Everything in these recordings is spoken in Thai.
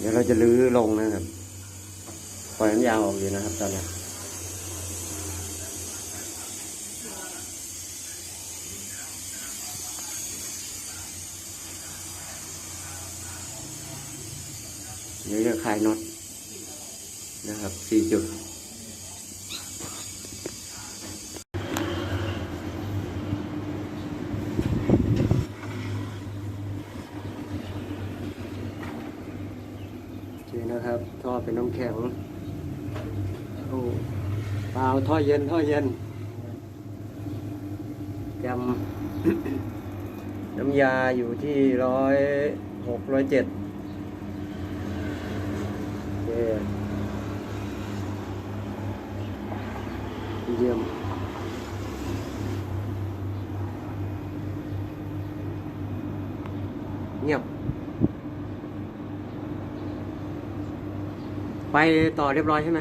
เดี๋ยวเราจะลื้อลงนะครับ ปล่อยน้ำยางออกอยู่นะครับ ตอนนี้เดี๋ยวจะคลายน็อตนะครับสี่จุด โอเค นะครับ ท่อเป็นน้ำแข็งโอ้เปล่าท่อเย็นท่อเย็นยำน้ำยาอยู่ที่ร้อยหกร้อยเจ็ดโอเคเยี่ยมเงียบ ไปต่อเรียบร้อยใช่ไหม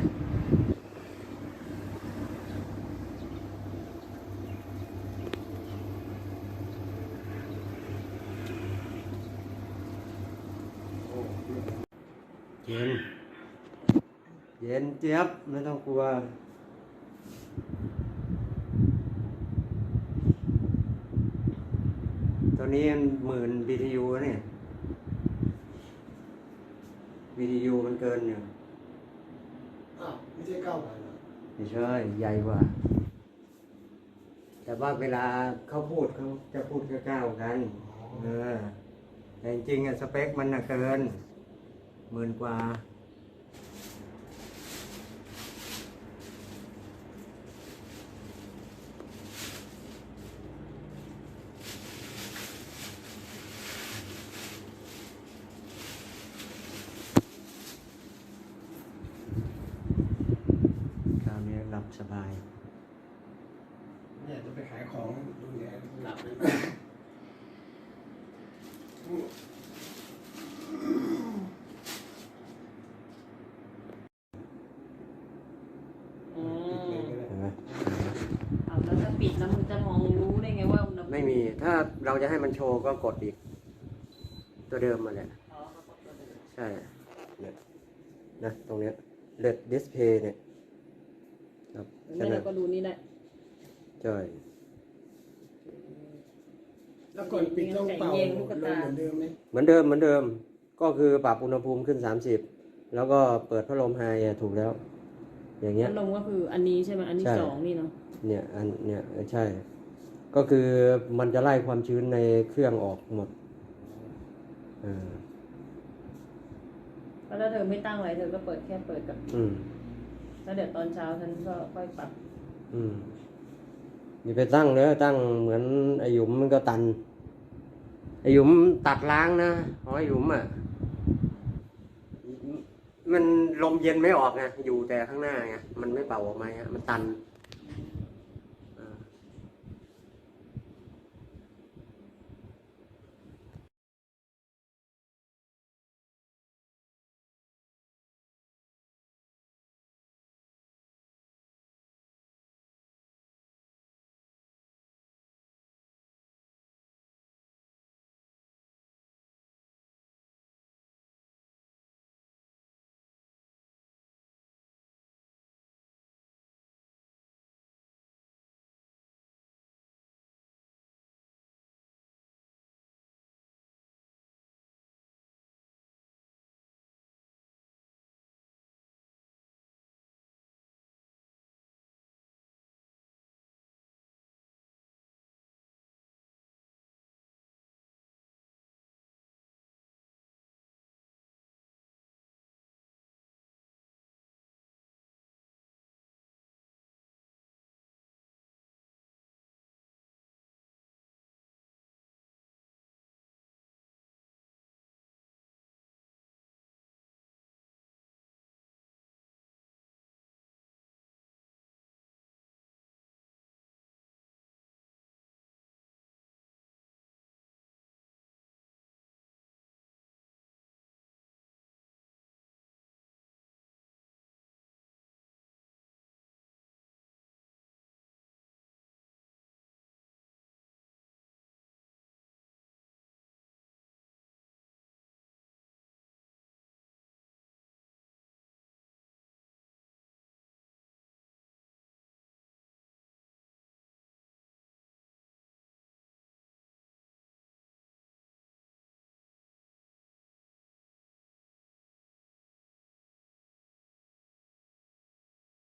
เย็น เย็นเจี๊ยบไม่ต้องกลัวตัวนี้หมื่น BTU นะเนี่ย BTU มันเกินอยู่อ้าวไม่ใช่เก้าพันเหรอไม่ใช่ใหญ่กว่า แต่ว่าเวลาเขาพูดเขาจะพูดก้าวๆกันเออแต่จริงๆอะสเปคมันน่ะเกินหมื่นกว่า คราวนี้หลับ สบาย เนี่ยจะไปขายของดูเนี่ยหลับเลยอืมเห็นไหมเอาแล้วถ้าปิดแล้วมึงจะมองรู้ได้ไงว่าอุณหภูไม่มีถ้าเราจะให้มันโชว์ก็กดอีก ตัวเดิมมาแหละอ๋อเขากดตัวเดิมใช่เนี่ยนะตรงเนี้ย LED display เนี่ย ครับแล้วแค่นี่นั้เรานก็ดูนี่ได้ใช่แล้วก่อนปิดต้องเป่าลมเหมือนเดิมไหมเหมือนเดิมเหมือนเดิม ก็คือปรับอุณหภูมิขึ้น 30 แล้วก็เปิดพัดลมไฮอะถูกแล้ว อย่างเงี้ยพัดลมก็คืออันนี้ใช่ไหมอันนี้ใช่สองนี่เนาะเนี่ยอันเนี่ยเออใช่ ก็คือมันจะไล่ความชื้นในเครื่องออกหมดเออแล้วถ้าเธอไม่ตั้งอะไรเธอก็เปิดแค่เปิดกับ อืม แล้วเดี๋ยวตอนเช้าฉันก็ค่อยปรับอืมอย่าไปตั้งเลยตั้งเหมือนไอหยุมมันก็ตันไอหยุมตัดล้างนะของไอหยุมอะ มันลมเย็นไม่ออกไงอยู่แต่ข้างหน้าไงมันไม่เป่าออกมาไงมันตัน